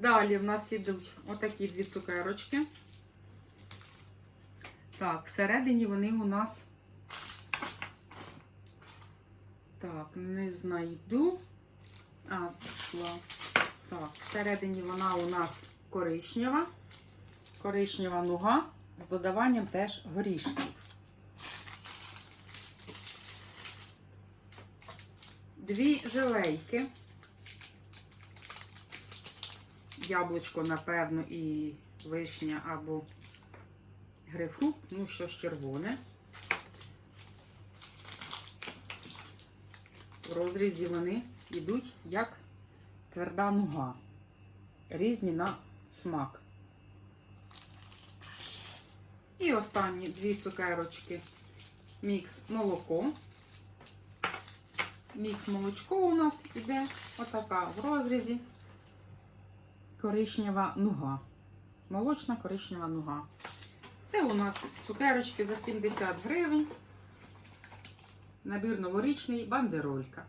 Далі в нас ідуть отакі дві цукерочки. Так, всередині вони у нас. Так, не знайду. А, знайшла. Так, всередині вона у нас коричнева. Коричнева нуга з додаванням теж горішків. Дві желейки. Яблучко, напевно, і вишня або грейпфрут, ну що ж червоне. В розрізі вони йдуть як тверда нуга. Різні на смак. І останні дві цукерочки. Мікс молоко. Мікс молочко у нас іде отака в розрізі. Коричнева нуга. Молочна коричнева нуга. Це у нас цукерочки за 70 гривень. Набір новорічний бандеролька.